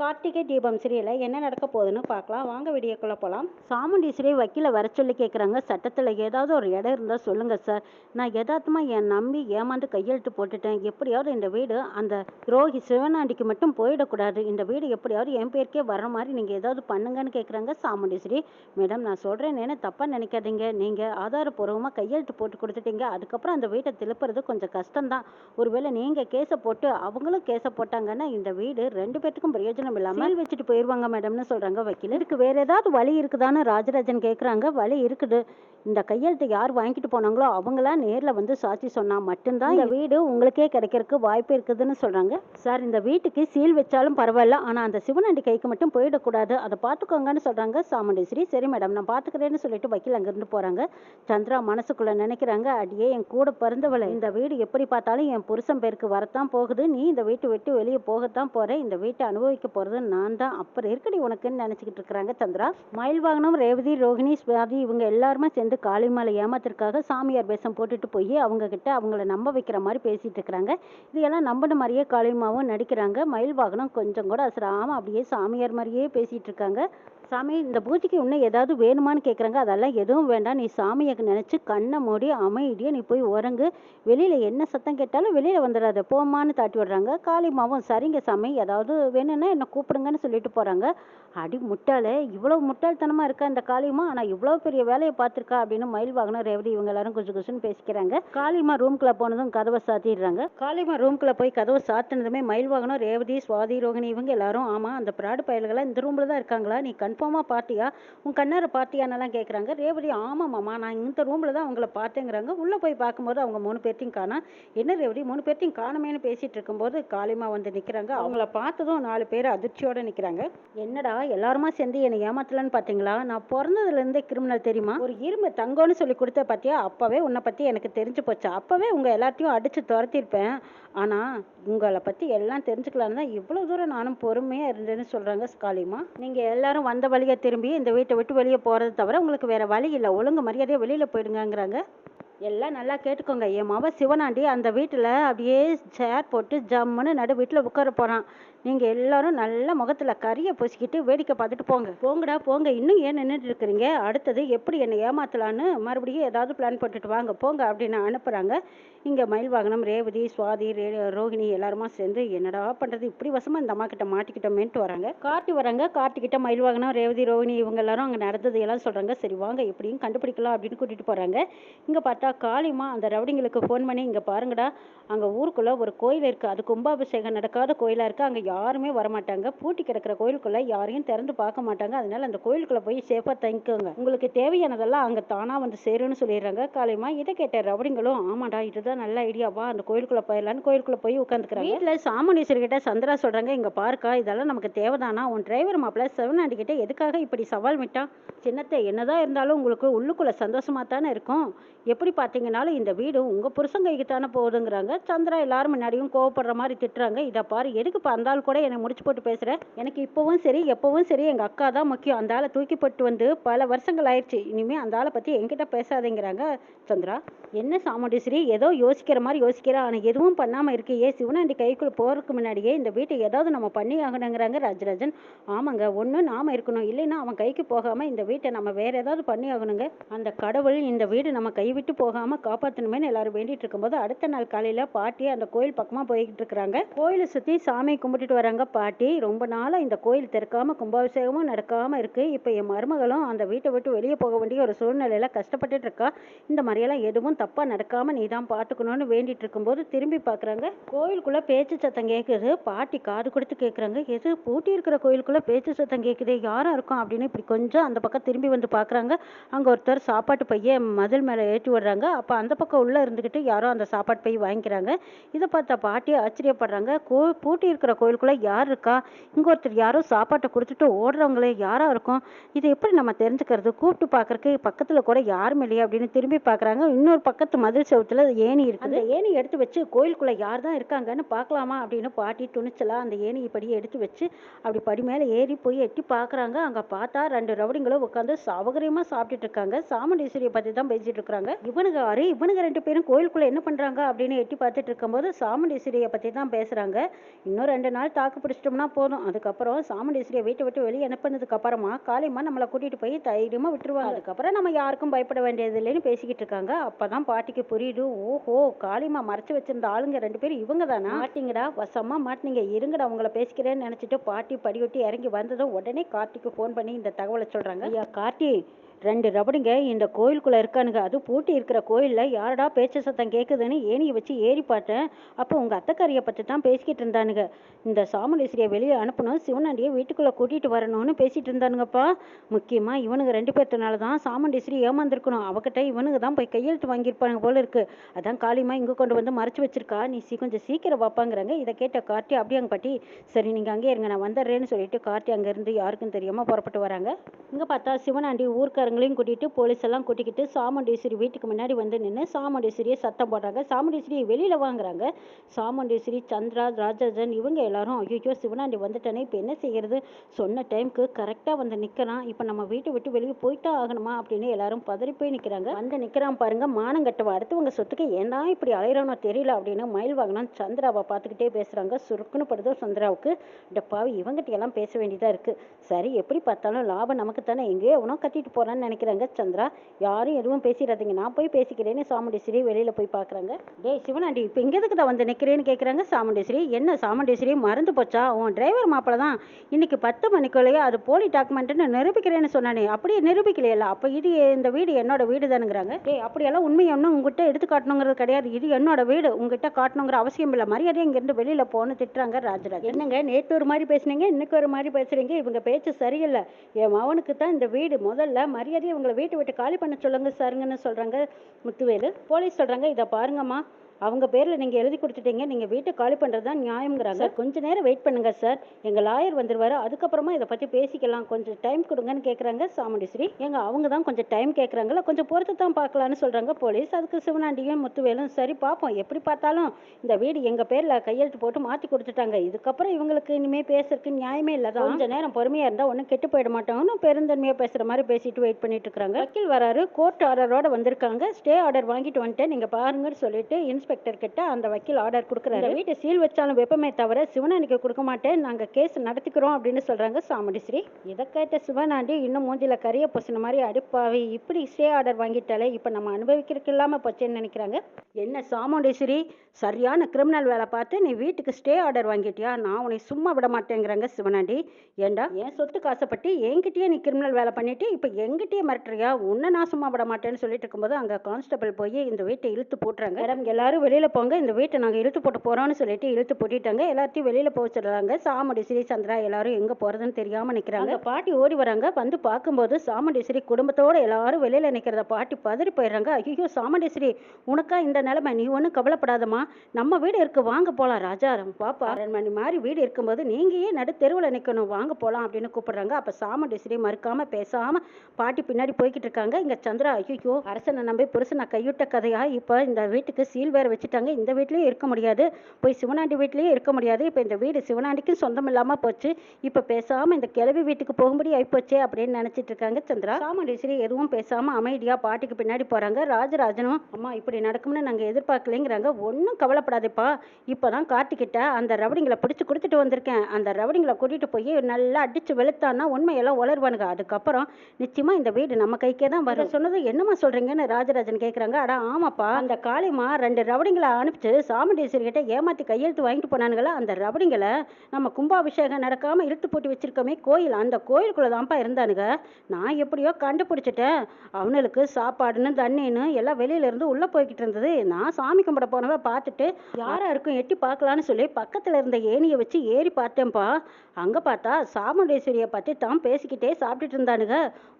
கார்த்திகை தீபம் சீரியலில் என்ன நடக்க போகுதுன்னு பார்க்கலாம். வாங்க வீடியோக்குள்ளே போகலாம் சாமுண்டீஸ்வரி வக்கீலை வர சொல்லி கேட்குறாங்க சட்டத்தில் ஏதாவது ஒரு இடம் இருந்தால் சொல்லுங்கள் சார். நான் எதார்த்தமாக என் நம்பி ஏமாந்து கையெழுத்து போட்டுட்டேன். எப்படியாவது இந்த வீடு அந்த ரோஹி சிவனாண்டிக்கு மட்டும் போயிடக்கூடாது. இந்த வீடு எப்படியாவது என் பேருக்கே வர மாதிரி நீங்கள் ஏதாவது பண்ணுங்கன்னு கேட்குறாங்க சாமுண்டீஸ்வரி. மேடம் நான் சொல்கிறேன் என்ன தப்பாக நினைக்காதீங்க. நீங்கள் ஆதாரப்பூர்வமாக கையெழுத்து போட்டு கொடுத்துட்டீங்க. அதுக்கப்புறம் அந்த வீட்டை திருப்புறது கொஞ்சம் கஷ்டம்தான். ஒருவேளை நீங்கள் கேஸை போட்டு அவங்களும் கேஸை போட்டாங்கன்னா இந்த வீடு ரெண்டு பேர்த்துக்கும் பிரயோஜனம் இல்லாமல் சீல் வச்சுட்டு போயிடுவாங்க மேடம்னு சொல்கிறாங்க வக்கீல். இதுக்கு வேற ஏதாவது வழி இருக்குதான்னு ராஜராஜன் கேட்குறாங்க வழி இருக்குது. இந்த கையெழுத்தை யார் வாங்கிட்டு போனாங்களோ அவங்களா நேரில் வந்து சாட்சி சொன்னால் மட்டும்தான் இந்த வீடு உங்களுக்கே கிடைக்கிறதுக்கு வாய்ப்பு இருக்குதுன்னு சொல்கிறாங்க சார் இந்த வீட்டுக்கு சீல் வச்சாலும் பரவாயில்ல. ஆனால் அந்த சிவனாண்டி கைக்கு மட்டும் போயிடக்கூடாது. அதை பார்த்துக்கோங்கன்னு சொல்கிறாங்க சாமுண்டேஸ்வரி. சரி மேடம் நான் பார்த்துக்கிறேன்னு சொல்லிட்டு வக்கீல் அங்கேருந்து போகிறாங்க சந்திரா மனசுக்குள்ளே நினைக்கிறாங்க. அடியே என் கூட பிறந்தவளை. இந்த வீடு எப்படி பார்த்தாலும் என் புருஷன் பேருக்கு வரத்தான் போகுது. நீ இந்த வீட்டை விட்டு வெளியே போகத்தான் போற. இந்த வீட்டை அனுபவிக்க போகிறது நான் தான். அப்புறம் இருக்கடி உனக்குன்னு நினச்சிக்கிட்டு இருக்கிறாங்க சந்திரா? மயில் வாகனம் ரேவதி ரோஹிணி சுவாதி இவங்க எல்லாருமே சேர்ந்து காளிமலை ஏமாத்துறதுக்காக சாமியார் வேஷம் போட்டுட்டு போய் அவங்க கிட்ட அவங்கள நம்ப வைக்கிற மாதிரி பேசிகிட்டு இருக்கிறாங்க. இதையெல்லாம் நம்பின மாதிரியே காளிமாவும் நடிக்கிறாங்க. மயில் வாகனம் கொஞ்சம் கூட அசராம அப்படியே சாமியார் மாதிரியே பேசிகிட்டு இருக்காங்க. சாமி இந்த பூஜைக்கு இன்னும் ஏதாவது வேணுமான்னு கேட்குறாங்க அதெல்லாம் எதுவும் வேண்டாம். நீ சாமியை நினச்சி கண்ணை மூடி அமைதியாக நீ போய் உறங்கு. வெளியில் என்ன சத்தம் கேட்டாலும் வெளியில் வந்துடாத போம்மான்னு தாட்டி விடுறாங்க. காளிமாவும் சரிங்க சாமி ஏதாவது வேணும்னா என்னை கூப்பிடுங்கன்னு சொல்லிட்டு போகிறாங்க அடி முட்டாளே இவ்வளோ முட்டாள்தனமாக இருக்கா இந்த காளிமா ஆனால் இவ்வளோ பெரிய வேலையை பார்த்துருக்கா அப்படின்னு மயில் வாகனம் ரேவதி இவங்க எல்லாரும் குசு குசுன்னு பேசிக்கிறாங்க. காளிமா ரூம்குள்ளே போனதும் கதவை சாத்திடுறாங்க. காளிமா ரூம்குள்ளே போய் கதவை சாத்தினதுமே மயில் வாகனம் ரேவதி சுவாதி ரோகிணி இவங்க எல்லாரும் ஆமாம் அந்த பிராடு பயல்களாம் இந்த ரூமில் தான் இருக்காங்களா? நீ கண் கன்ஃபார்மாக பார்த்தியா? உன் கண்ணார பார்த்தியான்னெல்லாம் கேட்குறாங்க ரேவதி ஆமாம் நான் இந்த ரூமில் தான் அவங்கள பார்த்தேங்கிறாங்க. உள்ளே போய் பார்க்கும்போது அவங்க மூணு பேர்த்தையும் காணா. என்ன ரேவதி மூணு பேர்த்தையும் காணுமேனு பேசிகிட்டு இருக்கும்போது காளிமா வந்து நிற்கிறாங்க அவங்கள பார்த்ததும் நாலு பேர் அதிர்ச்சியோடு நிற்கிறாங்க என்னடா எல்லாருமா சேர்ந்து என்னை ஏமாத்தலன்னு பார்த்தீங்களா நான் பிறந்ததுலேருந்தே கிரிமினல் தெரியுமா? ஒரு இரும்பு தங்கம்னு சொல்லி கொடுத்த பார்த்தியா அப்போவே உன்னை பற்றி எனக்கு தெரிஞ்சு போச்சு? அப்போவே உங்கள் எல்லாத்தையும் அடித்து துரத்திருப்பேன் ஆனால் உங்களை பற்றி எல்லாம் தெரிஞ்சுக்கலான்னு தான் இவ்வளோ தூரம் நானும் பொறுமையாக இருந்தேன்னு சொல்கிறாங்க காளிமா. நீங்கள் எல்லாரும் வந்த வழியை திரும்பி இந்த வீட்டை விட்டு வெளியே போகிறது தவிர உங்களுக்கு வேறு வழி இல்லை. ஒழுங்கு மரியாதையாக வெளியில் போயிடுங்கங்கிறாங்க. எல்லாம் நல்லா கேட்டுக்கோங்க. என் மவ சிவனாண்டி அந்த வீட்டில் அப்படியே சேர் போட்டு ஜம்முன்னு நடு வீட்டில் உட்கார போகிறான் நீங்கள் எல்லாரும் நல்ல முகத்தில் கறியை பொசிக்கிட்டு வேடிக்கை பார்த்துட்டு போங்க. போங்கடா போங்க. இன்னும் ஏன் நின்றுட்டு இருக்கிறீங்க? அடுத்தது எப்படி என்னை ஏமாத்தலான்னு மறுபடியும் ஏதாவது பிளான் போட்டுட்டு வாங்க. போங்க அப்படின்னு அனுப்புகிறாங்க இங்கே மயில் வாகனம் ரேவதி சுவாதி ரே ரோகிணி எல்லாருமா சேர்ந்து என்னடா பண்ணுறது இப்படி வசமாக இந்த அம்மா கிட்ட மாட்டிக்கிட்டோமேன்ட்டு வராங்க. கார்த்தி வராங்க. கார்த்திகிட்ட மயில் வாகனம் ரேவதி ரோஹிணி இவங்க எல்லாரும் அங்கே நடந்தது எல்லாம் சொல்கிறாங்க சரி வாங்க. எப்படியும் கண்டுபிடிக்கலாம் அப்படின்னு கூட்டிகிட்டு போகிறாங்க இங்கே பார்த்தா காளிமா அந்த ரவுடிங்களுக்கு ஃபோன் பண்ணி இங்கே பாருங்கடா. அங்கே ஊருக்குள்ளே ஒரு கோயில் இருக்குது அது கும்பாபிஷேகம் நடக்காத கோயிலாக இருக்குது அங்கே யாருமே வரமாட்டாங்க. பூட்டி கிடக்கிற கோயிலுக்குள்ளே யாரையும் திறந்து பார்க்க மாட்டாங்க. அதனால அந்த கோயிலுக்குள்ளே போய் சேஃபாக தங்கிக்கோங்க. உங்களுக்கு தேவையானதெல்லாம் அங்கே தானாக வந்து சேருன்னு சொல்லிடுறாங்க. காலையமா இதை கேட்ட ரவுடிங்களும் ஆமாடா இதுதான் நல்ல ஐடியாவா அந்த கோயிலுக்குள்ளே போயிடலான்னு கோயிலுக்குள்ளே போய் உட்காந்துக்கிறாங்க வீட்டில் சாமுண்டீஸ்வரி கிட்ட சந்திரா சொல்கிறாங்க இங்கே பார்க்கா இதெல்லாம் நமக்கு தேவைதானா? உன் டிரைவர் மாப்பிள்ள செவனாண்டி கிட்ட எதுக்காக இப்படி சவால் விட்டான் சின்னத்தை என்னதான் இருந்தாலும் உங்களுக்கு உள்ளுக்குள்ளே சந்தோஷமாக தானே இருக்கும். எப்படி பார்த்தீங்கன்னாலும் இந்த வீடு உங்கள் புருஷன் கைக்கு தானே போகுதுங்கிறாங்க. சந்திரா எல்லாரும் முன்னாடியும் கோவப்படுற மாதிரி திட்டுறாங்க. இதை பாரு எதுக்கு பார்த்தாலும் ஆள் கூட என்னை முடிச்சு போட்டு பேசுகிறேன் எனக்கு இப்போவும் சரி எப்போவும் சரி. எங்கள் அக்கா தான் முக்கியம். அந்த ஆளை தூக்கி போட்டு வந்து பல வருஷங்கள் ஆயிடுச்சு. இனிமேல் அந்த ஆளை பற்றி என்கிட்ட பேசாதேங்கிறாங்க சந்திரா. என்ன சாமுண்டீஸ்வரி? ஏதோ யோசிக்கிற மாதிரி யோசிக்கிறா. ஆனால் எதுவும் பண்ணாமல் இருக்கையே. சிவனாண்டி கைக்குள்ளே போகிறதுக்கு முன்னாடியே இந்த வீட்டை ஏதாவது நம்ம பண்ணி ஆகணுங்கிறாங்க ராஜராஜன். ஆமாங்க ஒன்று நாம இருக்கணும். இல்லைன்னா அவன் கைக்கு போகாமல் இந்த வீட்டை நம்ம வேற ஏதாவது பண்ணி ஆகணுங்க. அந்த கடவுள் இந்த வீடு நம்ம கைவிட்டு போகாமல் காப்பாற்றணுமேனு எல்லாரும் வேண்டிட்டு இருக்கும்போது அடுத்த நாள் காலையில் பாட்டி அந்த கோயில் பக்கமாக போய்கிட்டு இருக்கிறாங்க. கோயிலை சுற்றி சாமி கும்பிட்டுட்டு வராங்க பாட்டி ரொம்ப நாளாக இந்த கோயில் திறக்காம கும்பாபிஷேகமும் நடக்காமல் இருக்குது இப்போ என் மருமகளும் அந்த வீட்டை விட்டு வெளியே போக வேண்டிய ஒரு சூழ்நிலையில் கஷ்டப்பட்டுட்டு இருக்கா. இந்த மாதிரியெல்லாம் எதுவும் தப்பாக நடக்காமல் நீ தான் பார்த்துக்கணும்னு வேண்டிட்டு இருக்கும்போது திரும்பி பார்க்குறாங்க கோயிலுக்குள்ளே பேச்சு சத்தம் கேட்குது பாட்டி காது கொடுத்து கேட்குறாங்க எது பூட்டி இருக்கிற கோயிலுக்குள்ளே பேச்சு சத்தம் கேட்குது யாராக இருக்கும் அப்படின்னு இப்படி கொஞ்சம் அந்த பக்கம் திரும்பி வந்து பார்க்குறாங்க அங்கே ஒருத்தர் சாப்பாட்டு பைய மதில் மேலே ஏற்றி விடுறாங்க. அப்போ அந்த பக்கம் உள்ளே இருந்துக்கிட்டு யாரோ அந்த சாப்பாட்டு பை வாங்கிக்கிறாங்க. இதை பார்த்தா பாட்டி ஆச்சரியப்படுறாங்க. கோ பூட்டி இருக்கிற கோயிலுக்குள்ளே யார் இருக்கா? இங்கே ஒருத்தர் யாரோ சாப்பாட்டை கொடுத்துட்டு ஓடுறவங்களே யாராக இருக்கும்? இது எப்படி நம்ம தெரிஞ்சுக்கிறது? கூப்பிட்டு பார்க்கறக்கு பக்கத்தில் கூட யாரும் இல்லையா அப்படின்னு திரும்பி பார்க்குறாங்க. இன்னொரு பக்கத்து மதில் செவுத்துல ஏணி இருக்குது. அந்த ஏணி எடுத்து வச்சு கோயிலுக்குள்ளே யார் தான் இருக்காங்கன்னு பார்க்கலாமா அப்படின்னு பாட்டி துணிச்சலாக அந்த ஏணி படியை எடுத்து வச்சு அப்படி படி மேலே ஏறி போய் எட்டி பார்க்குறாங்க. அங்கே பார்த்தா ரெண்டு ரவுடிங்களும் உட்காந்து சௌகரியமாக சாப்பிட்டுட்டு இருக்காங்க. சாமுண்டீஸ்வரியை பற்றி தான் பேசிகிட்டு இருக்காங்க. இவனுங்க ஆறு இவனுங்க ரெண்டு பேரும் கோயிலுக்குள்ளே என்ன பண்ணுறாங்க அப்படின்னு எட்டி பார்த்துட்டு இருக்கும்போது சாமுண்டீஸ்வரியை பற்றி தான் பேசுகிறாங்க இன்னும் ரெண்டு நாள் நாள் தாக்கு பிடிச்சிட்டோம்னா போதும். அதுக்கப்புறம் சாமுண்டீஸ்வரியை வீட்டை விட்டு வெளியே அனுப்புனதுக்கு அப்புறமா காளியம்மா நம்மளை கூட்டிட்டு போய் தைரியமா விட்டுருவாங்க. அதுக்கப்புறம் நம்ம யாருக்கும் பயப்பட வேண்டியது இல்லைன்னு பேசிக்கிட்டு இருக்காங்க. அப்பதான் பாட்டிக்கு புரியுது. ஓஹோ காளியம்மா மறைச்சு வச்சிருந்த ஆளுங்க ரெண்டு பேரும் இவங்க தானா? மாட்டிங்கடா வசமா மாட்டினீங்க. இருங்கடா உங்களை பேசிக்கிறேன்னு நினைச்சிட்டு பாட்டி படிவிட்டு இறங்கி வந்ததும் உடனே கார்த்திக்கு ஃபோன் பண்ணி இந்த தகவலை சொல்றாங்க. ஐயா கார்த்தி ரெண்டு ரபடிங்க இந்த கோயிலுக்குள்ள இருக்கானுங்க. அது பூட்டி இருக்கிற கோயிலில் யாரடா பேச்சு சத்தம் கேட்குதுன்னு ஏணியை வச்சு ஏறி பார்த்தேன். அப்போ உங்கள் அத்தைக்காரியை பற்றி தான் பேசிக்கிட்டு இருந்தானுங்க. இந்த சாமுண்டீஸ்வரியை வெளியே அனுப்பணும் சிவனாண்டியை வீட்டுக்குள்ளே கூட்டிகிட்டு வரணும்னு பேசிகிட்டு இருந்தானுங்கப்பா. முக்கியமாக இவனுங்க ரெண்டு பேர்த்தனால தான் சாமுண்டீஸ்வரி ஏமாந்துருக்கணும். அவகிட்ட இவனுங்க தான் போய் கையெழுத்து வாங்கியிருப்பாங்க போல இருக்கு. அதான் காளியம்மா இங்கே கொண்டு வந்து மறைச்சு வச்சிருக்கா. நீ சீ கொஞ்சம் சீக்கிரம் வாப்பாங்கிறாங்க. இதை கேட்ட கார்த்தி அப்படியாங்க பாட்டி? சரி நீங்கள் அங்கே இருங்க. நான் வந்துடுறேன்னு சொல்லிட்டு கார்த்தி அங்கேருந்து யாருக்கும் தெரியாமல் புறப்பட்டு வராங்க. இங்கே பார்த்தா சிவனாண்டி சொந்தக்காரங்களையும் கூட்டிகிட்டு போலீஸ் எல்லாம் கூட்டிக்கிட்டு சாமுண்டேஸ்வரி வீட்டுக்கு முன்னாடி வந்து நின்று சாமுண்டேஸ்வரியை சத்தம் போடுறாங்க. சாமுண்டேஸ்வரியை வெளியில் வாங்குறாங்க. சாமண்டேஸ்வரி சந்திரா ராஜராஜன் இவங்க எல்லாரும் ஐயோ சிவனாண்டி வந்துட்டானே இப்போ என்ன செய்கிறது சொன்ன டைமுக்கு கரெக்டாக வந்து நிற்கிறான் இப்போ நம்ம வீட்டை விட்டு வெளியே போயிட்டா ஆகணுமா? அப்படின்னு எல்லாரும் பதறி போய் நிற்கிறாங்க வந்து நிற்கிறான் பாருங்க மானங்கட்டவ அடுத்தவங்க சொத்துக்கு ஏன்னா இப்படி அலையிறானோ தெரியல அப்படின்னு மயில் வாங்கினான் சந்திராவை பார்த்துக்கிட்டே பேசுகிறாங்க சுருக்குன்னு படுதோ சந்திராவுக்கு. டப்பாவை இவங்ககிட்ட எல்லாம் பேச வேண்டியதாக இருக்குது சரி எப்படி பார்த்தாலும் லாபம் நமக்கு தானே எங்கேயோ எவனோ போகிறான் நினைக்கிறாங்க சந்திரா. யாரும் எதுவும் பேசிடாதீங்க. நான் போய் பேசிக்கிறேன்னு சாமுண்டேஸ்வரி வெளியில் போய் பார்க்குறாங்க. டேய் சிவனாண்டி இப்போ இங்கே எதுக்கு தான் வந்து நிற்கிறேன்னு கேட்குறாங்க சாமுண்டேஸ்வரி? என்ன சாமுண்டேஸ்வரி மறந்து போச்சா? உன் டிரைவர் மாப்பிள்ள தான் இன்னைக்கு பத்து மணிக்குள்ளேயே அது போலி டாக்குமெண்ட்டுன்னு நிரூபிக்கிறேன்னு சொன்னானே. அப்படியே நிரூபிக்கலையில அப்போ இது இந்த வீடு என்னோட வீடு தானுங்கிறாங்க டே அப்படியெல்லாம் உண்மை ஒன்றும் உங்ககிட்ட எடுத்து காட்டணுங்கிறது கிடையாது. இது என்னோட வீடு. உங்ககிட்ட காட்டணுங்கிற அவசியம் இல்லை. மரியாதை இங்கேருந்து வெளியில் போகணும் திட்டுறாங்க ராஜராஜ் என்னங்க நேற்று ஒரு மாதிரி பேசுனீங்க இன்னைக்கு ஒரு மாதிரி பேசுறீங்க? இவங்க பேச்சு சரியில்லை. என் மகனுக்கு தான் இந்த வீடு முதல்ல மரியாதையை உங்களை வீட்டை விட்டு காலி பண்ண சொல்லுங்க சாருங்கன்னு சொல்றாங்க முத்துவேலு. போலீஸ் சொல்றாங்க இதை பாருங்கம்மா. அவங்க பேர்ல நீங்க எழுதி கொடுத்துட்டீங்க நீங்க வீட்டை காலி பண்றது தான் நியாயம்ங்கிறாங்க கொஞ்ச நேரம் வெயிட் பண்ணுங்க சார். எங்க லாயர் வந்துருவாரு. அதுக்கப்புறமா இதை பத்தி பேசிக்கலாம். கொஞ்சம் டைம் கொடுங்கன்னு கேக்குறாங்க சாமுண்டீஸ்வரி. எங்க அவங்க தான் கொஞ்சம் டைம் கேக்குறாங்கல்ல கொஞ்சம் பொறுத்து தான் பார்க்கலான்னு சொல்றாங்க போலீஸ். அதுக்கு சிவனாண்டியும் முத்துவேலும் சரி பார்ப்போம். எப்படி பார்த்தாலும் இந்த வீடு எங்க பேர்ல கையெழுத்து போட்டு மாத்தி கொடுத்துட்டாங்க. இதுக்கப்புறம் இவங்களுக்கு இனிமே பேசுறதுக்கு நியாயமே இல்லதான் கொஞ்ச நேரம் பொறுமையா இருந்தா ஒன்றும் கெட்டு போயிட மாட்டாங்கன்னு பெருந்தன்மையா பேசுற மாதிரி பேசிட்டு வெயிட் பண்ணிட்டு இருக்காங்க. வக்கீல் வராரு கோர்ட் ஆர்டரோட வந்திருக்காங்க. ஸ்டே ஆர்டர் வாங்கிட்டு வந்துட்டேன். நீங்க பாருங்கன்னு சொல்லிட்டு இன்ஸ்பெக்டர் கிட்ட அந்த வக்கீல் ஆர்டர் கொடுக்குறாரு. வீட்டை சீல் வச்சாலும் வெப்பமே தவிர சிவனாண்டிக்கு கொடுக்க மாட்டேன் நாங்க கேஸ் நடத்திக்கிறோம் அப்படின்னு சொல்றாங்க சாமுண்டீஸ்வரி இதை கேட்ட சிவனாண்டி இன்னும் மூஞ்சில கரிய பொசின மாதிரி அடிப்பாவி இப்படி ஸ்டே ஆர்டர் வாங்கிட்டாலே இப்ப நம்ம அனுபவிக்கிறதுக்கு இல்லாம போச்சேன்னு நினைக்கிறாங்க. என்ன சாமுண்டீஸ்வரி சரியான கிரிமினல் வேலை பார்த்து நீ வீட்டுக்கு ஸ்டே ஆர்டர் வாங்கிட்டியா? நான் உன்னை சும்மா விட மாட்டேங்கிறாங்க சிவனாண்டி ஏண்டா? என் சொத்துக்கு ஆசைப்பட்டு என்கிட்டயே நீ கிரிமினல் வேலை பண்ணிட்டு இப்போ என்கிட்டயே மிரட்டுறியா? உன்னை நான் சும்மா விட மாட்டேன்னு சொல்லிட்டு இருக்கும்போது அங்கே கான்ஸ்டபிள் போய் இந்த வீட்டை இழுத்து போட்டுறாங்க. மேடம் எல்லாரும் வெளியில போங்க. இந்த வீட்டை நாங்கள் இழுத்து போட்டு போறோம்னு சொல்லிட்டு இழுத்து போட்டுட்டாங்க. எல்லாத்தையும் வெளியில போக சொல்றாங்க சாமுண்டீஸ்வரி சந்திரா எல்லாரும் எங்க போறதுன்னு தெரியாம நிக்கிறாங்க. பாட்டி ஓடி வராங்க. வந்து பார்க்கும்போது சாமுண்டீஸ்வரி குடும்பத்தோட எல்லாரும் வெளியில நிக்கிறத பாட்டி பதறி போயிடுறாங்க. ஐயோ சாமுண்டீஸ்வரி உனக்கா இந்த நிலைமை? நீ ஒன்றும் கவலைப்படாதம்மா. நம்ம வீடு இருக்கு. வாங்க போலாம். ராஜா பாப்பா. அரண்மனை மாதிரி வீடு இருக்கும்போது நீங்க ஏன் நடு தெருவில் நிக்கணும். வாங்க போலாம் அப்படின்னு கூப்பிடுறாங்க. அப்ப சாமுண்டீஸ்வரி மறுக்காம பேசாம பாட்டி பின்னாடி போய்கிட்டு இருக்காங்க. இங்க சந்திரா ஐயோ அரசனை நம்பி புருஷனை கைவிட்ட கதையா? இப்ப இந்த வீட்டுக்கு சீல் வேற வச்சுட்டாங்க. இந்த வீட்லேயும் இருக்க முடியாது. போய் சிவனாண்டி வீட்லேயும் இருக்க முடியாது. இப்போ இந்த வீடு சிவனாண்டிக்கும் சொந்தம் இல்லாமல் போச்சு. இப்போ பேசாமல் இந்த கிழவி வீட்டுக்கு போகும்படி ஆகிப்போச்சே அப்படின்னு நினச்சிட்டு இருக்காங்க சந்திரா. காமண்டேஸ்வரி எதுவும் பேசாமல் அமைதியாக பாட்டிக்கு பின்னாடி போகிறாங்க ராஜராஜனும் அம்மா இப்படி நடக்கும்னு நாங்கள் எதிர்பார்க்கலைங்கிறாங்க. ஒன்றும் கவலைப்படாதேப்பா. இப்பதான் காட்டிக்கிட்ட அந்த ரவுடிங்களை பிடிச்சி கொடுத்துட்டு வந்திருக்கேன். அந்த ரவுடிங்களை கூட்டிகிட்டு போய் நல்லா அடிச்சு வெளுத்தான்னா உண்மையெல்லாம் உளருவானுங்க அதுக்கப்புறம் நிச்சயமாக இந்த வீடு நம்ம கைக்கே தான் வரும். சொன்னது என்னம்மா சொல்கிறீங்கன்னு ராஜராஜன் கேட்குறாங்க அடா ஆமாப்பா. அந்த காளிமா ரெண்டு ரவுடிங்களை அனுப்பிச்சு சாமுண்டேஸ்வரி கிட்ட ஏமாத்தி கையெழுத்து வாங்கிட்டு போனானுங்களா? அந்த ரவுடிங்களை நம்ம கும்பாபிஷேகம் நடக்காம இழுத்து போட்டு வச்சிருக்கோமே கோயில் அந்த கோயிலுக்குள்ளே தான்ப்பா இருந்தானுங்க. நான் எப்படியோ கண்டுபிடிச்சிட்டேன். அவனுக்கு சாப்பாடுன்னு தண்ணின்னு எல்லாம் வெளியில இருந்து உள்ள போய்கிட்டு இருந்தது. நான் சாமி கும்பிட போனவை பார்த்துட்டு யாரா இருக்கும் எட்டி பார்க்கலான்னு சொல்லி பக்கத்துல இருந்த ஏணியை வச்சு ஏறி பார்த்தேன்ப்பா. அங்க பார்த்தா சாமுண்டேஸ்வரியை பத்தி தான் பேசிக்கிட்டே சாப்பிட்டுட்டு இருந்தானுங்க.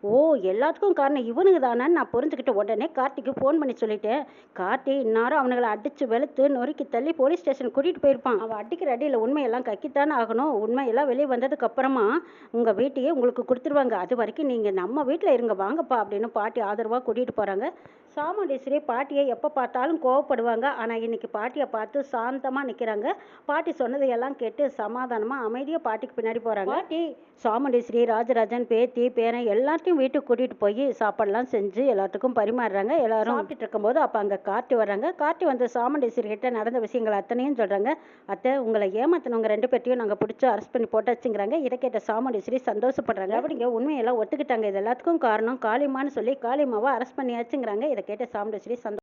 ஓ எல்லாத்துக்கும் காரணம் இவனுங்க தானே நான் புரிஞ்சுக்கிட்டு உடனே கார்த்திக்கு ஃபோன் பண்ணி சொல்லிட்டேன். கார்த்தி இந்நேரம் அவனுங்களை அடிச்சு வெளுத்து நொறுக்கி தள்ளி போலீஸ் ஸ்டேஷன் கூட்டிட்டு போயிருப்பான். அவன் அடிக்கிற அடியில் உண்மையெல்லாம் கக்கித்தானே ஆகணும். உண்மையெல்லாம் வெளியே வந்ததுக்கு அப்புறமா உங்க வீட்டையே உங்களுக்கு கொடுத்துருவாங்க. அது வரைக்கும் நீங்க நம்ம வீட்டில் இருங்க வாங்கப்பா அப்படின்னு பாட்டி ஆதரவா கூட்டிட்டு போறாங்க. சாமுண்டீஸ்வரி பாட்டியை எப்போ பார்த்தாலும் கோவப்படுவாங்க. ஆனால் இன்னைக்கு பாட்டியை பார்த்து சாந்தமாக நிற்கிறாங்க பாட்டி சொன்னதையெல்லாம் கேட்டு சமாதானமாக அமைதியாக பாட்டிக்கு பின்னாடி போகிறாங்க பாட்டி! சாமுண்டீஸ்வரி ராஜராஜன் பேத்தி பேரன் எல்லாத்தையும் வீட்டுக்கு கூட்டிகிட்டு போய் சாப்பாடெல்லாம் செஞ்சு எல்லாத்துக்கும் பரிமாறுறாங்க. எல்லாரும் சாப்பிட்டுட்டு இருக்கும்போது அப்போ அங்கே கார்த்தி வர்றாங்க. கார்த்தி வந்து சாமுண்டீஸ்வரி கிட்ட நடந்த விஷயங்கள் அத்தனையும் சொல்கிறாங்க அத்தை உங்களை ஏமாத்தினவங்க ரெண்டு பேர்ட்டையும் நாங்கள் பிடிச்சி அரெஸ்ட் பண்ணி போட்டாச்சுங்கிறாங்க. இதை கேட்ட சாமுண்டீஸ்வரி சந்தோஷப்படுறாங்க. அப்படிங்க உண்மையெல்லாம் ஒத்துக்கிட்டாங்க. இது எல்லாத்துக்கும் காரணம் காளிமான்னு சொல்லி காளிமாவை அரெஸ்ட் பண்ணியாச்சுங்கிறாங்க. இதை கேட்ட சாமுண்டீஸ்வரி சந்தோஷம்